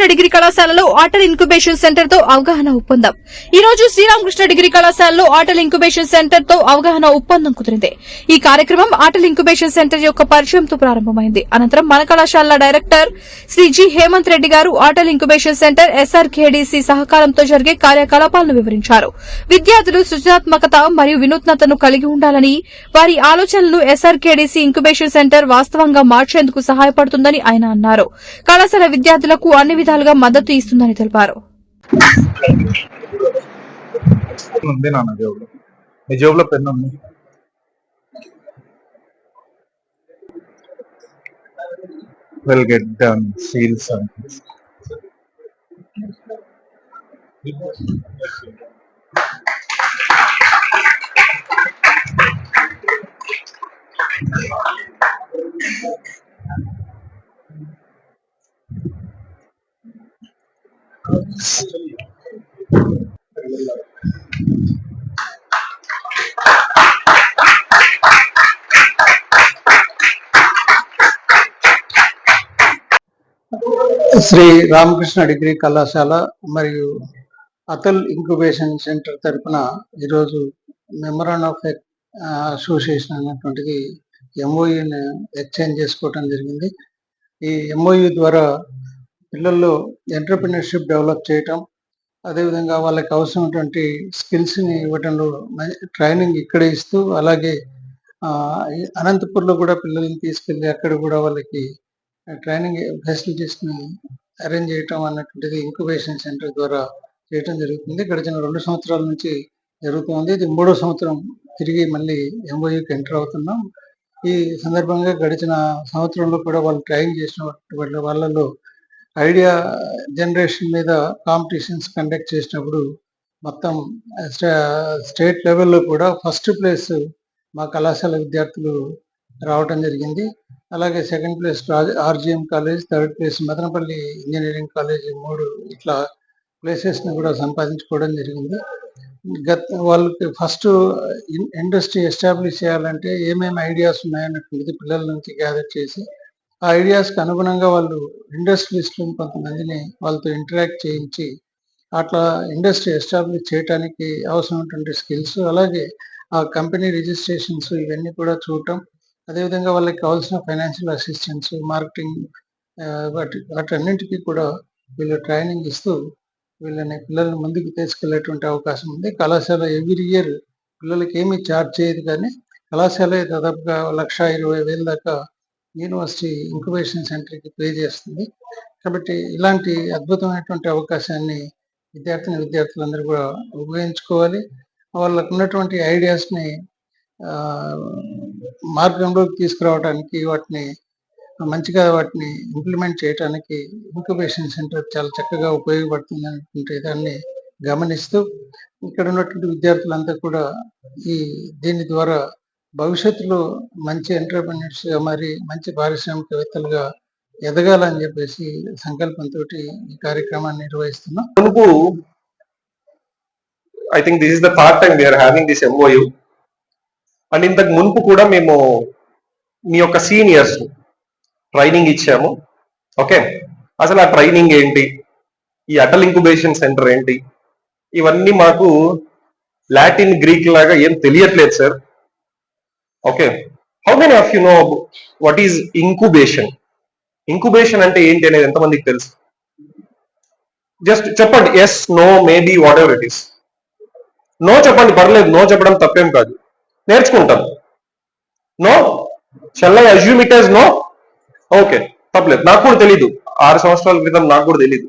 Sri Ramakrishna degree కళాశాలలో Atal incubation సెంటర్తో అవగాహన ఒప్పందం. ఈ రోజు శ్రీరామకృష్ణ డిగ్రీ కళాశాలలో ఆటల్ ఇంక్యుబేషన్ సెంటర్తో అవగాహన ఒప్పందం కుదిరింది. ఈ కార్యక్రమం ఆటల్ ఇంక్యుబేషన్ సెంటర్ యొక్క పరిచయంతో ప్రారంభమైంది. అనంతరం మన కళాశాల డైరెక్టర్ శ్రీ జి హేమంత్ రెడ్డి గారు ఆటల్ ఇంక్యుబేషన్ సెంటర్ ఎస్ఆర్కేడీసీ సహకారంతో జరిగే కార్యకలాపాలను వివరించారు. విద్యార్థులు సృజనాత్మకత మరియు వినూత్నతను కలిగి ఉండాలని వారి ఆలోచనలను ఎస్ఆర్కేడీసీ ఇంక్యుబేషన్ సెంటర్ వాస్తవంగా మార్చేందుకు సహాయపడుతుందని ఆయన అన్నారు. కళాశాల విద్యార్థులకు అన్ని విధాలుగా మద్దతు ఇస్తుందని తెలిపారు. ఉంది నాన్న జేబులో. నీ జేబులో పెన్ ఉంది. Will get done Shri Ramakrishna degree కళాశాల మరియు అతల్ ఇంక్యుబేషన్ సెంటర్ తరపున ఈరోజు మెమరాన్ ఆఫ్ అసోసియేషన్ అనేటువంటిది ఎంఓయూని ఎక్స్చేంజ్ చేసుకోవటం జరిగింది. ఈ ఎంఓయు ద్వారా పిల్లల్లో ఎంటర్ప్రినర్షిప్ డెవలప్ చేయటం అదేవిధంగా వాళ్ళకి అవసరమైనటువంటి స్కిల్స్ని ఇవ్వటంలో ట్రైనింగ్ ఇక్కడ ఇస్తూ అలాగే అనంతపూర్లో కూడా పిల్లల్ని తీసుకెళ్ళి అక్కడ కూడా వాళ్ళకి ట్రైనింగ్ ఫెసిలిటీస్ని అరేంజ్ చేయటం అన్నటువంటిది ఇంక్యుబేషన్ సెంటర్ ద్వారా చేయటం జరుగుతుంది. గడిచిన రెండు సంవత్సరాల నుంచి జరుగుతుంది ఇది మూడో సంవత్సరం తిరిగి మళ్ళీ ఎంఓయూకి ఎంటర్ అవుతున్నాం. ఈ సందర్భంగా గడిచిన సంవత్సరంలో కూడా వాళ్ళు ట్రైన్ చేసిన వాళ్ళలో ఐడియా జనరేషన్ మీద కాంపిటీషన్స్ కండక్ట్ చేసినప్పుడు మొత్తం స్టేట్ లెవెల్లో కూడా ఫస్ట్ ప్లేస్ మా కళాశాల విద్యార్థులు రావటం జరిగింది. అలాగే second place RGM college third place Madanapalle engineering college మూడు ఇట్లా ప్లేసెస్ని కూడా సంపాదించుకోవడం జరిగింది. గత వాళ్ళకి ఫస్ట్ ఇండస్ట్రీ ఎస్టాబ్లిష్ చేయాలంటే ఏమేమి ఐడియాస్ ఉన్నాయన్నటువంటిది పిల్లల నుంచి గ్యాదర్ చేసి ఆ ఐడియాస్కి అనుగుణంగా వాళ్ళు ఇండస్ట్రియలిస్టులను కొంతమందిని వాళ్ళతో ఇంటరాక్ట్ చేయించి అట్లా ఇండస్ట్రీ ఎస్టాబ్లిష్ చేయడానికి అవసరమైనటువంటి స్కిల్స్ అలాగే ఆ కంపెనీ రిజిస్ట్రేషన్స్ ఇవన్నీ కూడా చూడటం. అదేవిధంగా వాళ్ళకి కావాల్సిన ఫైనాన్షియల్ అసిస్టెన్స్ మార్కెటింగ్ వాటి వాటన్నింటికి కూడా వీళ్ళు ట్రైనింగ్ ఇస్తూ వీళ్ళని పిల్లల్ని ముందుకు తీసుకెళ్ళేటువంటి అవకాశం ఉంది. కళాశాల ఎవ్రీ ఇయర్ పిల్లలకి ఏమీ ఛార్జ్ చేయదు కానీ కళాశాల దాదాపుగా లక్ష ఇరవై వేల దాకా యూనివర్సిటీ ఇంక్యుబేషన్ సెంటర్కి పే చేస్తుంది. కాబట్టి ఇలాంటి అద్భుతమైనటువంటి అవకాశాన్ని విద్యార్థిని విద్యార్థులందరూ కూడా ఉపయోగించుకోవాలి. వాళ్ళకు ఉన్నటువంటి ఐడియాస్ని ఆ, మార్గంలోకి తీసుకురావడానికి వాటిని మంచిగా వాటిని ఇంప్లిమెంట్ చేయడానికి ఇంక్యుబేషన్ సెంటర్ చాలా చక్కగా ఉపయోగపడుతుంది అనేటువంటి దాన్ని గమనిస్తూ ఇక్కడ ఉన్నటువంటి విద్యార్థులంతా కూడా ఈ దీని ద్వారా భవిష్యత్తులో మంచి ఎంటర్ప్రినర్స్ మరి మంచి పారిశ్రామికవేత్తలుగా ఎదగాలని చెప్పేసి సంకల్పంతో ఈ కార్యక్రమాన్ని నిర్వహిస్తున్నాం. మునుపు I think this is the third time we're having this MOU and ఇంతకు మునుపు కూడా మేము మీ యొక్క సీనియర్స్ ట్రైనింగ్ ఇచ్చాము. ఓకే అసలు ఆ ట్రైనింగ్ ఏంటి? ఈ అటల్ ఇంక్యుబేషన్ సెంటర్ ఏంటి? ఇవన్నీ మాకు లాటిన్ గ్రీక్ లాగా ఏం తెలియట్లేదు sir okay how many of you know what is incubation incubation అంటే ఏంటి అనేది ఎంతమందికి తెలుసు? జస్ట్ చెప్పండి yes no maybe whatever it is no చెప్పండి పర్లేదు నో చెప్పడం తప్పేం కాదు. నేర్చుకుంటాం. No shall I assume it no okay తప్పలేదు. నాకు కూడా తెలీదు. ఆరు సంవత్సరాల క్రితం నాకు కూడా తెలీదు.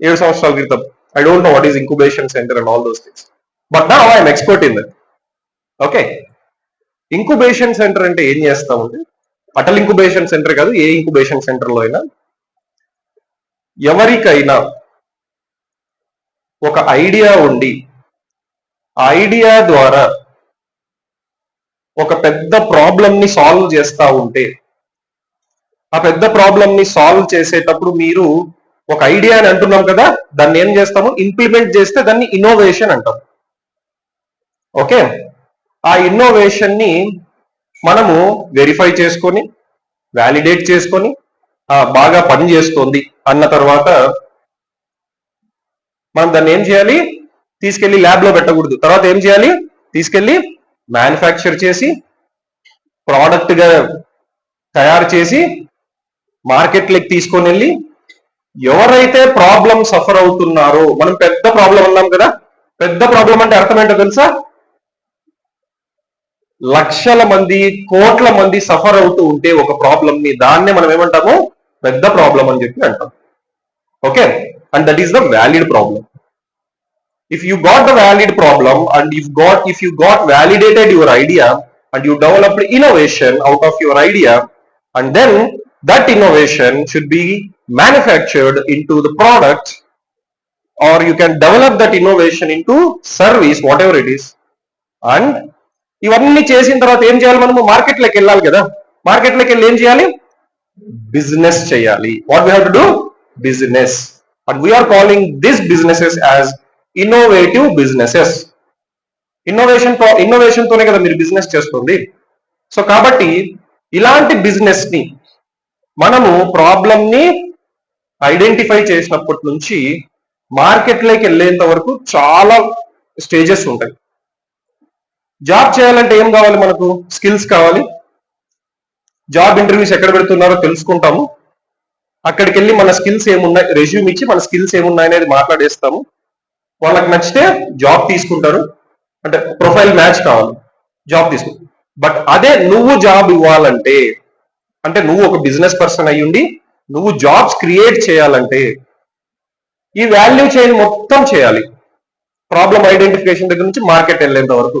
ఏడు సంవత్సరాల క్రితం. I don't know what is incubation centre and all those things but నా I'm expert in that okay incubation centre అంటే ఏం చేస్తామంటే అటల్ ఇంక్యుబేషన్ సెంటర్ కాదు ఏ ఇంక్యుబేషన్ సెంటర్లో అయినా ఎవరికైనా ఒక ఐడియా ఉండి ఐడియా ద్వారా ఒక పెద్ద ప్రాబ్లం ని సాల్వ్ చేస్తా ఉంటే ఆ పెద్ద ప్రాబ్లం ని సాల్వ్ చేసేటప్పుడు మీరు ఒక ఐడియా అని అంటున్నాం కదా దాన్ని ఏం చేస్తాము? ఇంప్లిమెంట్ చేస్తే దాన్ని ఇన్నోవేషన్ అంటాం. ఓకే? ఆ ఇన్నోవేషన్ని మనము వెరిఫై చేసుకొని వ్యాలిడేట్ చేసుకొని బాగా పని చేస్తోంది అన్న తర్వాత మనం దాన్ని ఏం చేయాలి? తీసుకెళ్ళి ల్యాబ్లో పెట్టకూడదు. తర్వాత ఏం చేయాలి? తీసుకెళ్ళి మ్యానుఫ్యాక్చర్ చేసి ప్రోడక్ట్గా తయారు చేసి మార్కెట్లోకి తీసుకొని వెళ్ళి ఎవరైతే ప్రాబ్లం సఫర్ అవుతున్నారో మనం పెద్ద ప్రాబ్లం అన్నాం కదా? పెద్ద ప్రాబ్లం అంటే అర్థం ఏంటో తెలుసా? లక్షల మంది కోట్ల మంది సఫర్ అవుతూ ఉంటే ఒక ప్రాబ్లం ని దాన్నే మనం ఏమంటాము పెద్ద ప్రాబ్లం అని చెప్పి అంటాం okay and that is the valid problem if you got the valid problem and if got if you got validated your idea and you developed innovation out of your idea and then that innovation should be manufactured into the product or you can develop that innovation into service whatever it is and ఇవన్నీ చేసిన తర్వాత ఏం చేయాలి మనము? మార్కెట్లోకి వెళ్ళాలి కదా. మార్కెట్లోకి వెళ్ళి ఏం చేయాలి? బిజినెస్ చేయాలి. What we have to do business and we're calling this businesses as innovative businesses innovation innovation తోనే కదా మీరు బిజినెస్ చేస్తుంది. సో కాబట్టి ఇలాంటి బిజినెస్ని మనము ప్రాబ్లమ్ని ఐడెంటిఫై చేసినప్పటి నుంచి మార్కెట్లోకి వెళ్ళేంత వరకు చాలా స్టేజెస్ ఉంటాయి. జాబ్ చేయాలంటే ఏం కావాలి మనకు? స్కిల్స్ కావాలి. జాబ్ ఇంటర్వ్యూస్ ఎక్కడ పెడుతున్నారో తెలుసుకుంటాము. అక్కడికి వెళ్ళి మన స్కిల్స్ ఏమున్నాయి? రెజ్యూమ్ ఇచ్చి మన స్కిల్స్ ఏమున్నాయి అనేది మాట్లాడేస్తాము. వాళ్ళకి నచ్చితే జాబ్ తీసుకుంటారు. అంటే ప్రొఫైల్ మ్యాచ్ కావాలి. జాబ్ తీసుకుంటారు బట్ అదే నువ్వు జాబ్ ఇవ్వాలంటే అంటే నువ్వు ఒక బిజినెస్ పర్సన్ అయ్యుండి నువ్వు జాబ్స్ క్రియేట్ చేయాలంటే ఈ వాల్యూ చైన్ మొత్తం చేయాలి. ప్రాబ్లం ఐడెంటిఫికేషన్ దగ్గర నుంచి మార్కెట్ వెళ్ళేంత వరకు.